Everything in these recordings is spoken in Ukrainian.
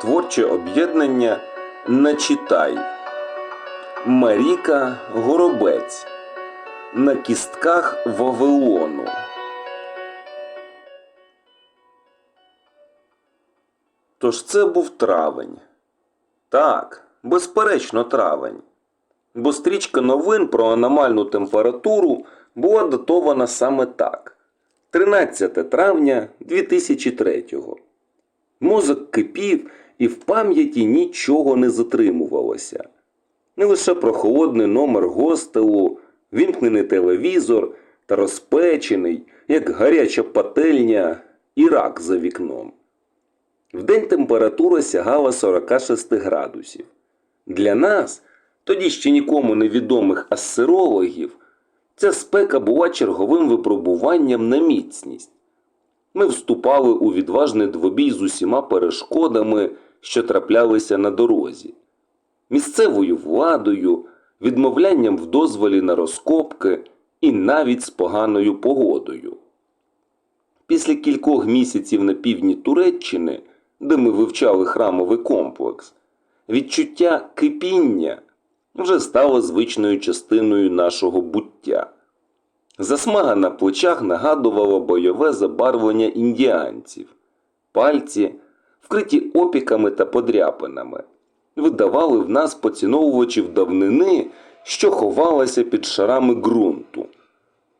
Творче об'єднання Начитай. Маріка Горобець. На кістках Вавилону. Тож це був травень. Так, безперечно, травень. Бо стрічка новин про аномальну температуру була датована саме так. 13 травня 2003-го. Мозок кипів і в пам'яті нічого не затримувалося. Не лише прохолодний номер гостелу, вімкнений телевізор та розпечений, як гаряча пательня, Ірак за вікном. Вдень температура сягала 46 градусів. Для нас, тоді ще нікому невідомих асерологів, ця спека була черговим випробуванням на міцність. Ми вступали у відважний двобій з усіма перешкодами, що траплялися на дорозі, місцевою владою, відмовлянням в дозволі на розкопки і навіть з поганою погодою. Після кількох місяців на півдні Туреччини, де ми вивчали храмовий комплекс, відчуття кипіння вже стало звичною частиною нашого буття. Засмага на плечах нагадувала бойове забарвлення індіанців, пальці, вкриті опіками та подряпинами, видавали в нас поціновувачів давнини, що ховалася під шарами ґрунту.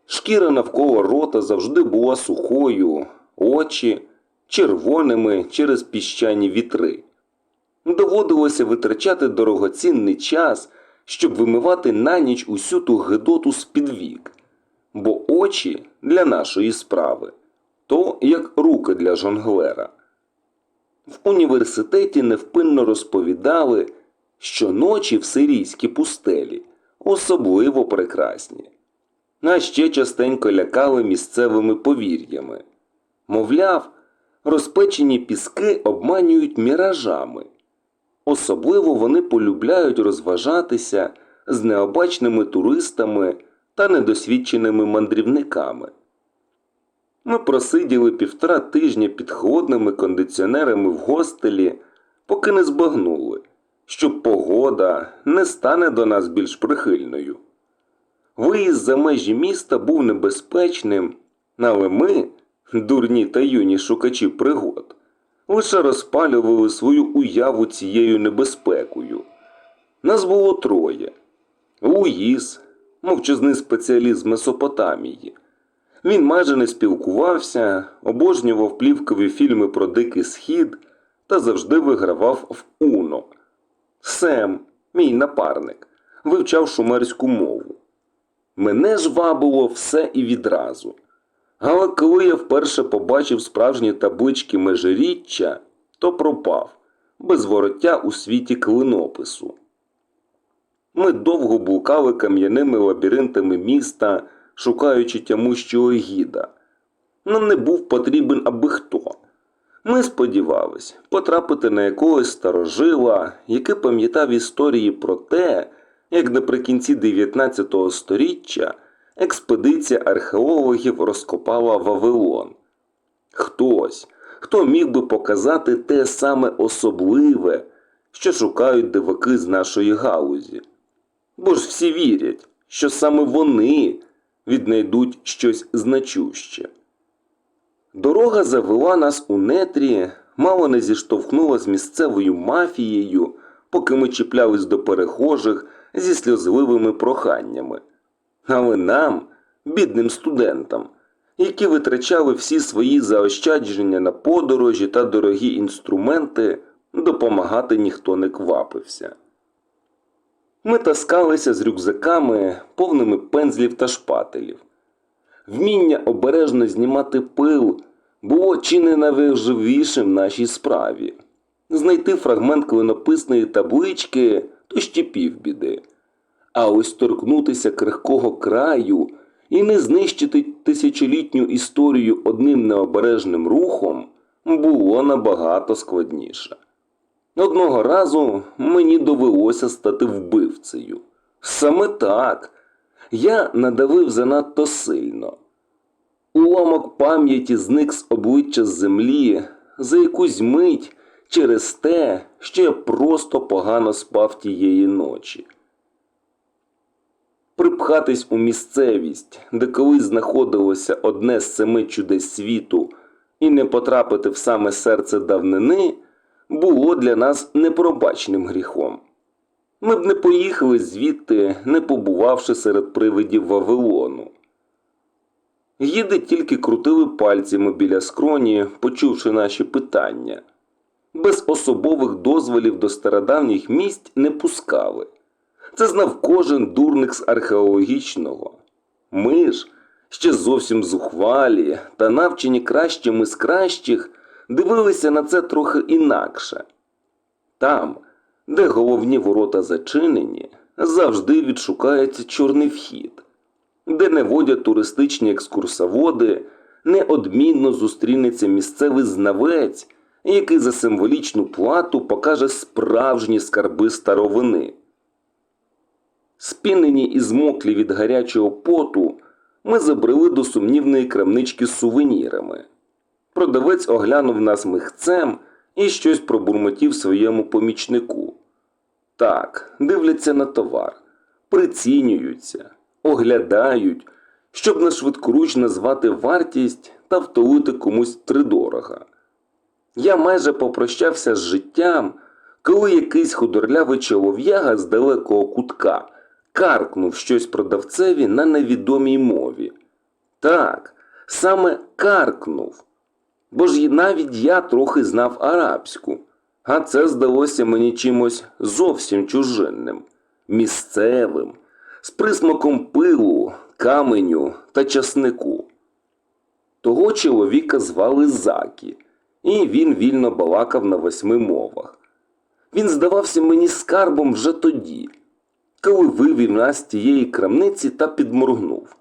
Шкіра навколо рота завжди була сухою, очі червоними через піщані вітри. Доводилося витрачати дорогоцінний час, щоб вимивати на ніч усю ту гидоту з-під вік. Бо очі для нашої справи то як руки для жонглера. В університеті невпинно розповідали, що ночі в сирійській пустелі особливо прекрасні, а ще частенько лякали місцевими повір'ями. Мовляв, розпечені піски обманюють міражами. Особливо вони полюбляють розважатися з необачними туристами та недосвідченими мандрівниками. Ми просиділи півтора тижня під холодними кондиціонерами в гостелі, поки не збагнули, що погода не стане до нас більш прихильною. Виїзд за межі міста був небезпечним, але ми, дурні та юні шукачі пригод, лише розпалювали свою уяву цією небезпекою. Нас було троє: Луїс, мовчазний спеціаліст Месопотамії. Він майже не спілкувався, обожнював плівкові фільми про Дикий Схід та завжди вигравав в Уно. Сем, мій напарник, вивчав шумерську мову. Мене ж вабило все і відразу. Але коли я вперше побачив справжні таблички межиріччя, то пропав, без вороття у світі клинопису. Ми довго блукали кам'яними лабіринтами міста, шукаючи тямущого гіда. Нам не був потрібен аби хто. Ми сподівались потрапити на якогось старожила, який пам'ятав історії про те, як наприкінці 19 століття експедиція археологів розкопала Вавилон. Хтось, хто міг би показати те саме особливе, що шукають диваки з нашої галузі. Бо ж всі вірять, що саме вони віднайдуть щось значуще. Дорога завела нас у нетрі, мало не зіштовхнула з місцевою мафією, поки ми чіплялись до перехожих зі сльозливими проханнями. Але нам, бідним студентам, які витрачали всі свої заощадження на подорожі та дорогі інструменти, допомагати ніхто не квапився. Ми таскалися з рюкзаками, повними пензлів та шпателів. Вміння обережно знімати пил було чи не найважливішим нашій справі. Знайти фрагмент клинописної таблички то ще півбіди. А ось торкнутися крихкого краю і не знищити тисячолітню історію одним необережним рухом було набагато складніше. Одного разу мені довелося стати вбивцею. Саме так. Я надавив занадто сильно. Уламок пам'яті зник з обличчя землі за якусь мить через те, що я просто погано спав тієї ночі. Припхатись у місцевість, де колись знаходилося одне з семи чудес світу, і не потрапити в саме серце давнини, було для нас непробачним гріхом. Ми б не поїхали звідти, не побувавши серед привидів Вавилону. Гіди тільки крутили пальцями біля скроні, почувши наші питання. Без особових дозволів до стародавніх місць не пускали. Це знав кожен дурник з археологічного. Ми ж, ще зовсім зухвалі та навчені кращими з кращих, дивилися на це трохи інакше. Там, де головні ворота зачинені, завжди відшукається чорний вхід, де не водять туристичні екскурсоводи, неодмінно зустрінеться місцевий знавець, який за символічну плату покаже справжні скарби старовини. Спінені і змоклі від гарячого поту, ми забрели до сумнівної крамнички з сувенірами. Продавець оглянув нас михцем і щось пробурмотів своєму помічнику. Так, дивляться на товар, прицінюються, оглядають, щоб на швидкоруч назвати вартість та втолити комусь тридорога. Я майже попрощався з життям, коли якийсь худорлявий чолов'яга з далекого кутка каркнув щось продавцеві на невідомій мові. Так, саме каркнув. Бо ж навіть я трохи знав арабську, а це здалося мені чимось зовсім чужинним, місцевим, з присмаком пилу, каменю та часнику. Того чоловіка звали Закі, і він вільно балакав на восьми мовах. Він здавався мені скарбом вже тоді, коли вивів нас з тієї крамниці та підморгнув.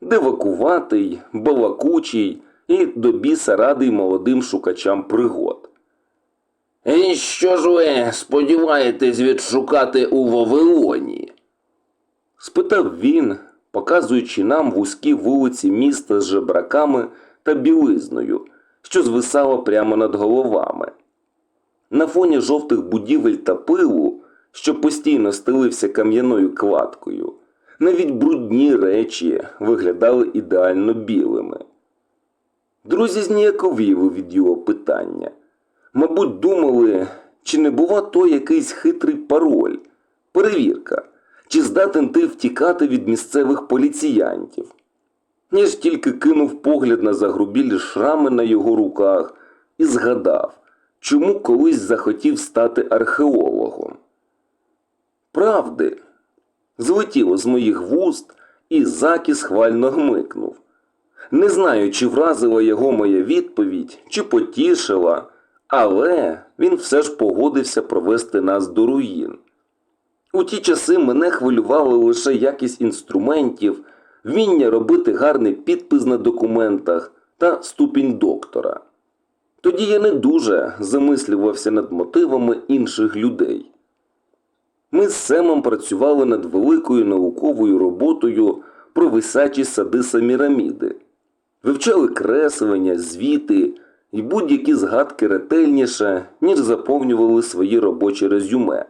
Дивакуватий, балакучий і до біса радий молодим шукачам пригод. І що ж ви сподіваєтесь відшукати у Вавилоні? спитав він, показуючи нам вузькі вулиці міста з жебраками та білизною, що звисало прямо над головами. На фоні жовтих будівель та пилу, що постійно стелився кам'яною кладкою, навіть брудні речі виглядали ідеально білими. Друзі зніяковіли від його питання. Мабуть, думали, чи не бува то якийсь хитрий пароль, перевірка, чи здатен ти втікати від місцевих поліціянтів. Я ж тільки кинув погляд на загрубілі шрами на його руках і згадав, чому колись захотів стати археологом. Правди, злетіло з моїх вуст, і Закі схвально гмикнув. Не знаю, чи вразила його моя відповідь, чи потішила, але він все ж погодився провести нас до руїн. У ті часи мене хвилювала лише якість інструментів, вміння робити гарний підпис на документах та ступінь доктора. Тоді я не дуже замислювався над мотивами інших людей. Ми з Семом працювали над великою науковою роботою про висячі сади Саміраміди, вивчали креслення, звіти і будь-які згадки ретельніше, ніж заповнювали свої робочі резюме.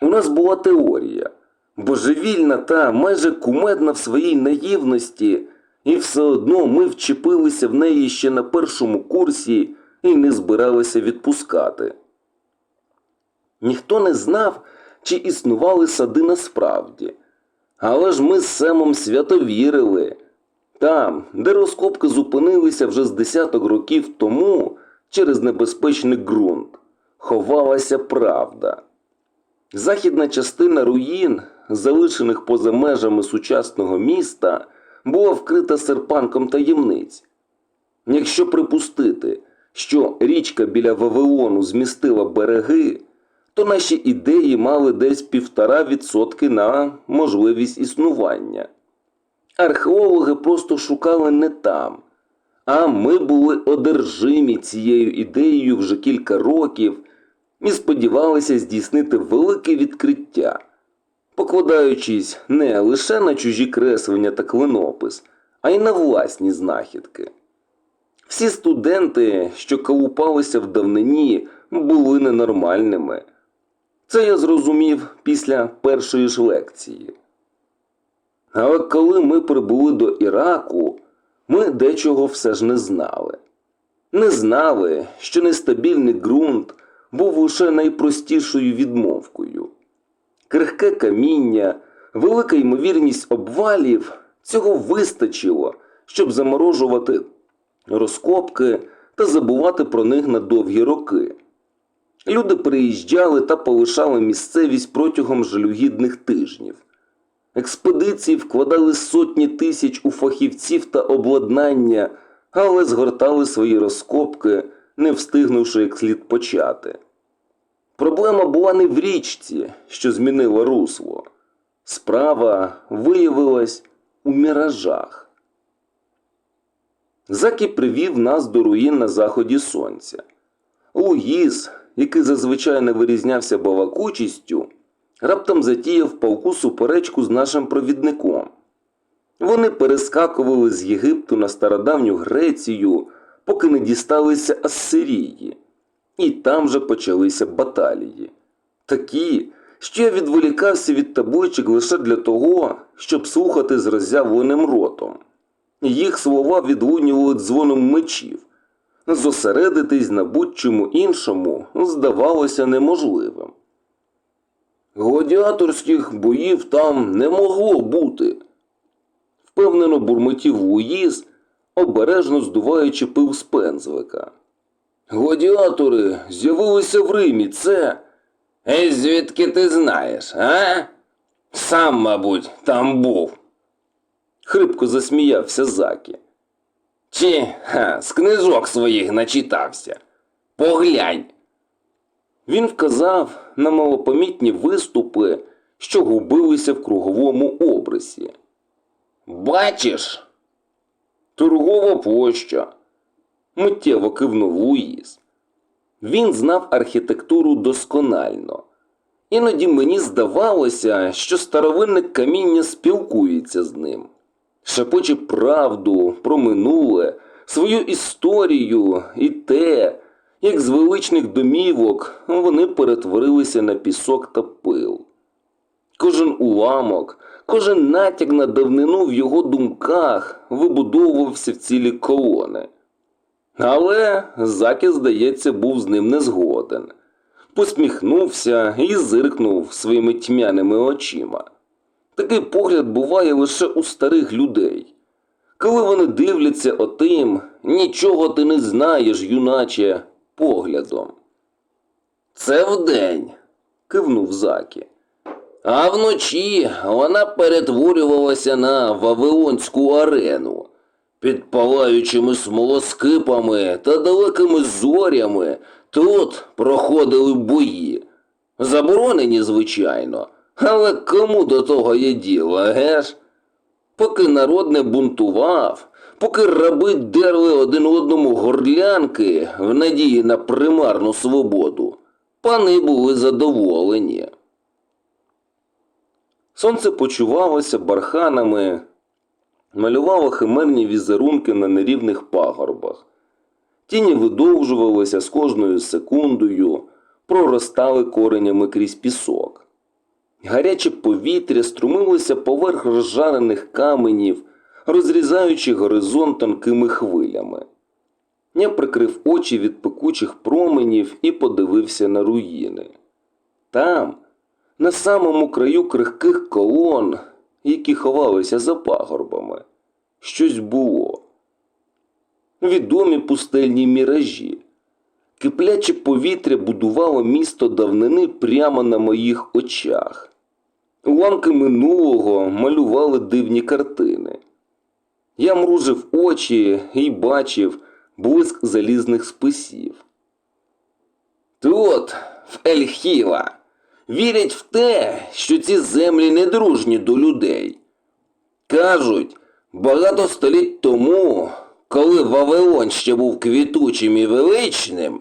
У нас була теорія, божевільна та майже кумедна в своїй наївності, і все одно ми вчепилися в неї ще на першому курсі і не збиралися відпускати. Ніхто не знав, чи існували сади насправді. Але ж ми з Семом свято вірили. Там, де розкопки зупинилися вже з десяток років тому через небезпечний ґрунт, ховалася правда. Західна частина руїн, залишених поза межами сучасного міста, була вкрита серпанком таємниць. Якщо припустити, що річка біля Вавилону змістила береги, то наші ідеї мали десь півтора відсотки на можливість існування. Археологи просто шукали не там, а ми були одержимі цією ідеєю вже кілька років і сподівалися здійснити велике відкриття, покладаючись не лише на чужі креслення та клинопис, а й на власні знахідки. Всі студенти, що колупалися в давнині були ненормальними. Це я зрозумів після першої ж лекції. Але коли ми прибули до Іраку, ми дечого все ж не знали. Не знали, що нестабільний ґрунт був лише найпростішою відмовкою. Крихке каміння, велика ймовірність обвалів цього вистачило, щоб заморожувати розкопки та забувати про них на довгі роки. Люди приїжджали та полишали місцевість протягом жалюгідних тижнів. Експедиції вкладали сотні тисяч у фахівців та обладнання, але згортали свої розкопки, не встигнувши як слід почати. Проблема була не в річці, що змінила русло. Справа виявилась у міражах. Закі привів нас до руїн на заході сонця. Луїс, який зазвичай не вирізнявся балакучістю, раптом затіяв палку суперечку з нашим провідником. Вони перескакували з Єгипту на стародавню Грецію, поки не дісталися Ассирії, і там же почалися баталії. Такі, що я відволікався від табличок лише для того, щоб слухати з роззявленим ротом. Їх слова відлунювали дзвоном мечів. Зосередитись на будь-чому іншому здавалося неможливим. Гладіаторських боїв там не могло бути, впевнено бурмотів Луїз, обережно здуваючи пил з пензлика. Гладіатори з'явилися в Римі, це. І звідки ти знаєш, а? Сам, мабуть, там був. Хрипко засміявся Закі. Чи ха, з книжок своїх начитався. Поглянь. Він вказав на малопомітні виступи, що губилися в круговому обрисі. Бачиш? Торгова площа. Миттєво кивнув Луїс. Він знав архітектуру досконально. Іноді мені здавалося, що старовинне каміння спілкується з ним, шепоче правду про минуле, свою історію і те, як з величних домівок вони перетворилися на пісок та пил. Кожен уламок, кожен натяк на давнину в його думках вибудовувався в цілі колони. Але Закі, здається, був з ним не згоден. Посміхнувся і зиркнув своїми тьмяними очима. Такий погляд буває лише у старих людей. Коли вони дивляться отим, нічого ти не знаєш, юначе, поглядом. Це вдень, кивнув Закі. А вночі вона перетворювалася на Вавилонську арену. Під палаючими смолоскипами та далекими зорями тут проходили бої. Заборонені, звичайно, але кому до того є діло, геш? Поки народ не бунтував, поки раби дерли один одному горлянки в надії на примарну свободу, пани були задоволені. Сонце почувалося барханами, малювало химерні візерунки на нерівних пагорбах. Тіні видовжувалися з кожною секундою, проростали коренями крізь пісок. Гаряче повітря струмилося поверх розжарених каменів, розрізаючи горизонт тонкими хвилями. Я прикрив очі від пекучих променів і подивився на руїни. Там, на самому краю крихких колон, які ховалися за пагорбами, щось було. Відомі пустельні міражі. Кипляче повітря будувало місто давнини прямо на моїх очах. Уламки минулого малювали дивні картини. Я мружив очі і бачив блиск залізних списів. Тут, в Ельхіла, вірять в те, що ці землі недружні до людей. Кажуть, багато століть тому, коли Вавилон ще був квітучим і величним,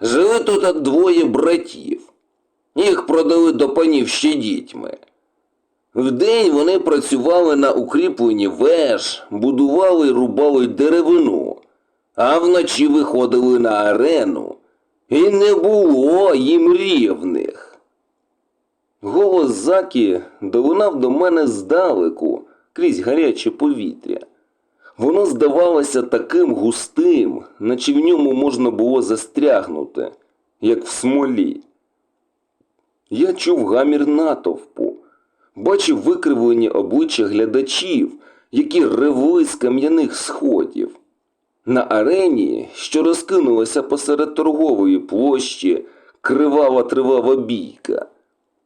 жили тут двоє братів. Їх продали до панів ще дітьми. Вдень вони працювали на укріпленні веж, будували і рубали деревину, а вночі виходили на арену І не було їм рівних. Голос Закі долунав до мене здалеку крізь гаряче повітря. Воно здавалося таким густим, наче в ньому можна було застрягнути, як в смолі. Я чув гамір натовпу, бачив викривлені обличчя глядачів, які ревли з кам'яних сходів. На арені, що розкинулася посеред торгової площі, кривава тривава бійка.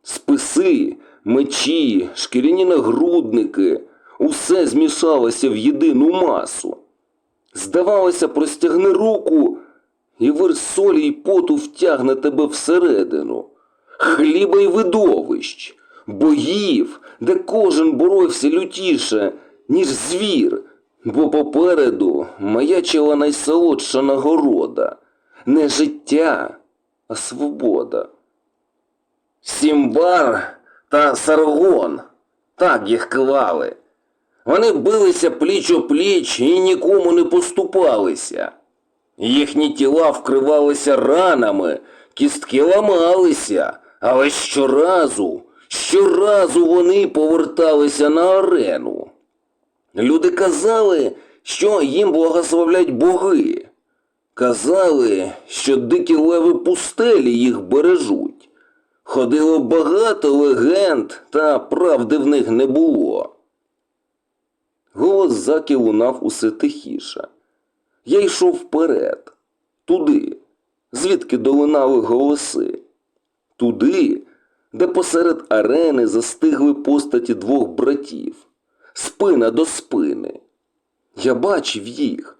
Списи, мечі, шкіряні нагрудники усе змішалося в єдину масу. Здавалося, простягни руку, і вир солі й поту втягне тебе всередину. Хліба й видовищ, боїв, де кожен боровся лютіше, ніж звір, бо попереду маячила найсолодша нагорода не життя, а свобода. Сімбар та Саргон, так їх клали. Вони билися пліч о пліч і нікому не поступалися. Їхні тіла вкривалися ранами, кістки ламалися, але щоразу, щоразу вони поверталися на арену. Люди казали, що їм благословлять боги. Казали, що дикі леви пустелі їх бережуть. Ходило багато легенд, та правди в них не було. Голос Закі лунав усе тихіше. Я йшов вперед, туди, звідки долинали голоси, туди, де посеред арени застигли постаті двох братів, спина до спини. Я бачив їх,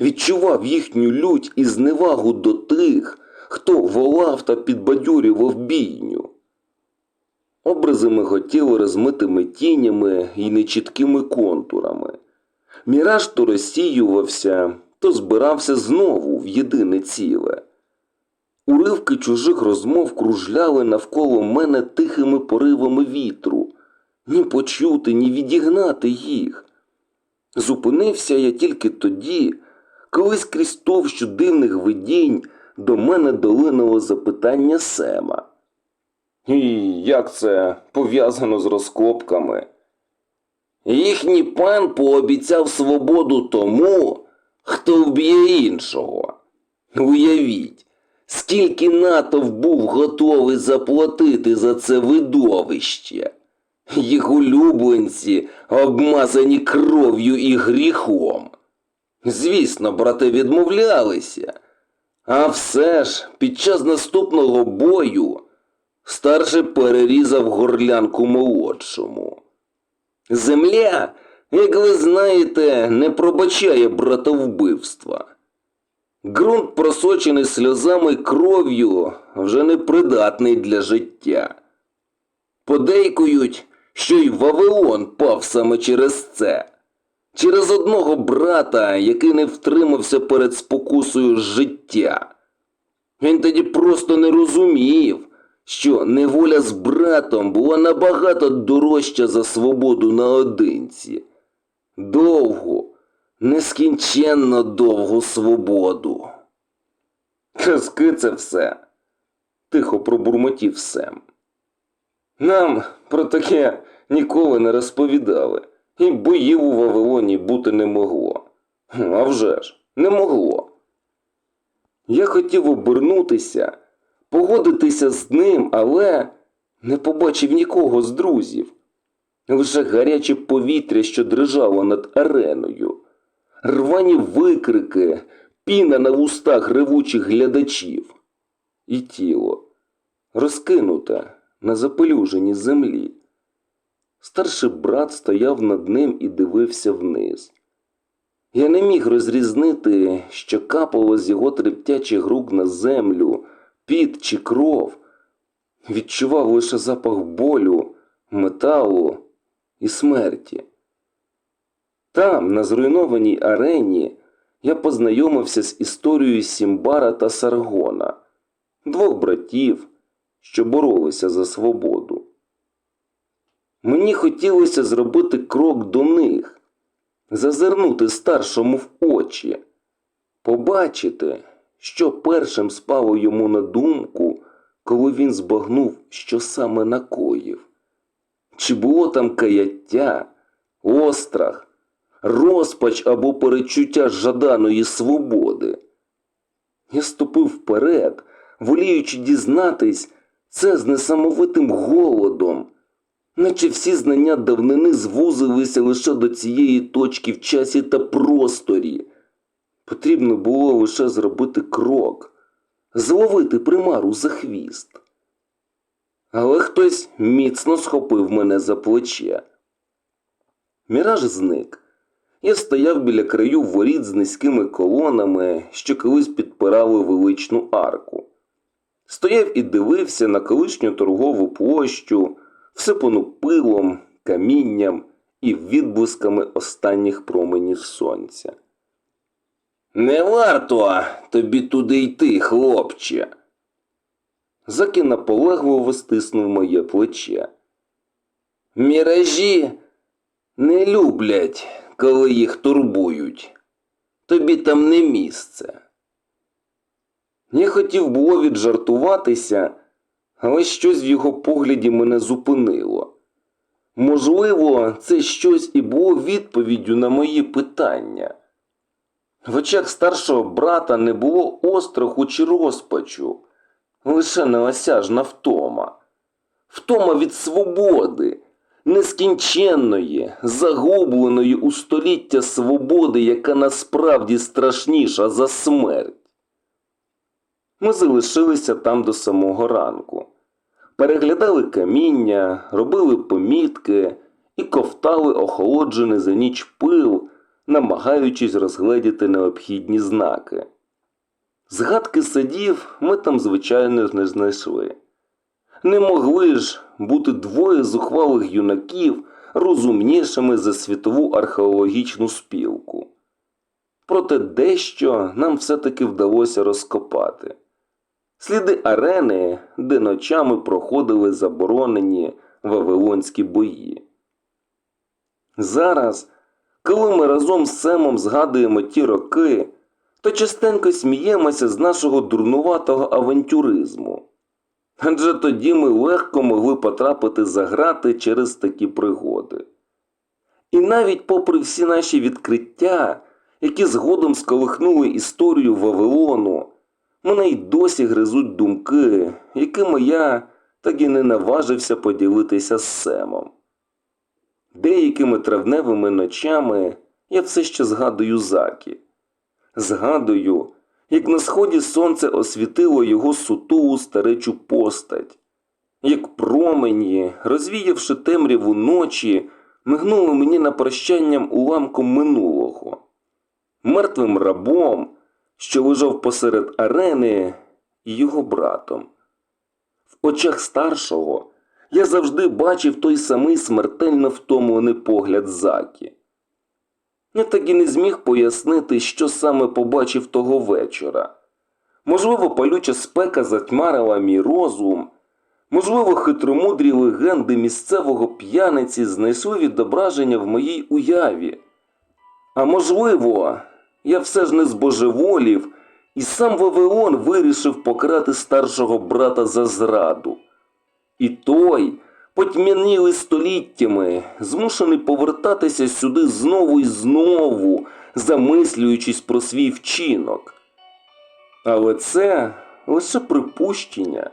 відчував їхню лють і зневагу до тих, хто волав та підбадьорював бійню. Образи миготіли розмитими тінями і нечіткими контурами. Міраж то розсіювався, то збирався знову в єдине ціле. Уривки чужих розмов кружляли навколо мене тихими поривами вітру, ні почути, ні відігнати їх. Зупинився я тільки тоді, коли скрізь товщу дивних видінь до мене долинуло запитання Сема. І як це пов'язано з розкопками? Їхній пан пообіцяв свободу тому, хто вб'є іншого. Уявіть, скільки натовп був готовий заплатити за це видовище. Їх улюбленці обмазані кров'ю і гріхом. Звісно, брати відмовлялися. А все ж, під час наступного бою старший перерізав горлянку молодшому. Земля, як ви знаєте, не пробачає братовбивства. Ґрунт, просочений сльозами кров'ю, вже не придатний для життя. Подейкують, що й Вавилон пав саме через це, через одного брата, який не втримався перед спокусою життя. Він тоді просто не розумів, що неволя з братом була набагато дорожча за свободу наодинці. Довгу, нескінченно довгу свободу. Казки це все, тихо пробурмотів Сем. Нам про таке ніколи не розповідали, і боїв у Вавилоні бути не могло. А вже ж, не могло. Я хотів обернутися, погодитися з ним, але не побачив нікого з друзів. Лише гаряче повітря, що дрижало над ареною, рвані викрики, піна на вустах ревучих глядачів, і тіло, розкинуте на запелюженій землі. Старший брат стояв над ним і дивився вниз. Я не міг розрізнити, що капало з його трептячих рук на землю, піт чи кров. Відчував лише запах болю, металу і смерті. Там, на зруйнованій арені, я познайомився з історією Сімбара та Саргона, двох братів, що боролися за свободу. Мені хотілося зробити крок до них, зазирнути старшому в очі, побачити, що першим спало йому на думку, коли він збагнув, що саме накоїв. Чи було там каяття, острах, розпач або перечуття жаданої свободи? Я ступив вперед, воліючи дізнатись це з несамовитим голодом, наче всі знання давнини звузилися лише до цієї точки в часі та просторі. Потрібно було лише зробити крок, зловити примару за хвіст. Але хтось міцно схопив мене за плече. Міраж зник. Я стояв біля краю воріт з низькими колонами, що колись підпирали величну арку. Стояв і дивився на колишню торгову площу, всипану пилом, камінням і відблисками останніх променів сонця. Не варто тобі туди йти, хлопче. Закі наполегливо стиснув моє плече. Міражі не люблять, коли їх турбують. Тобі там не місце. Я хотів було віджартуватися, але щось в його погляді мене зупинило. Можливо, це щось і було відповіддю на мої питання. В очах старшого брата не було остраху чи розпачу, лише неосяжна втома. Втома від свободи, нескінченної, загубленої у століття свободи, яка насправді страшніша за смерть. Ми залишилися там до самого ранку. Переглядали каміння, робили помітки і ковтали охолоджений за ніч пил, намагаючись розгледіти необхідні знаки. Згадки садів ми там, звичайно, не знайшли. Не могли ж бути двоє зухвалих юнаків розумнішими за світову археологічну спілку. Проте дещо нам все-таки вдалося розкопати. Сліди арени, де ночами проходили заборонені вавилонські бої. Зараз, коли ми разом з Семом згадуємо ті роки, то частенько сміємося з нашого дурнуватого авантюризму. Адже тоді ми легко могли потрапити за грати через такі пригоди. І навіть попри всі наші відкриття, які згодом сколихнули історію Вавилону, мене й досі гризуть думки, якими я так і не наважився поділитися з Семом. Деякими травневими ночами я все ще згадую Закі. Згадую, як на сході сонце освітило його сутулу старечу постать, як промені, розвіявши темряву ночі, мигнули мені на прощанням уламком минулого, мертвим рабом, що лежав посеред арени, і його братом. В очах старшого я завжди бачив той самий смертельно втомлений погляд Закі. Я так і не зміг пояснити, що саме побачив того вечора. Можливо, палюча спека затьмарила мій розум, можливо, хитромудрі легенди місцевого п'яниці знайшли відображення в моїй уяві. А можливо, я все ж не збожеволів, і сам Вавилон вирішив покарати старшого брата за зраду. І той, потьмянілий століттями, змушений повертатися сюди знову і знову, замислюючись про свій вчинок. Але це лише припущення,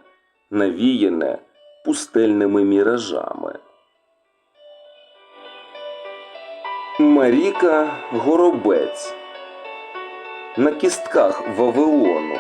навіяне пустельними міражами. Маріка Горобець на кістках Вавилону.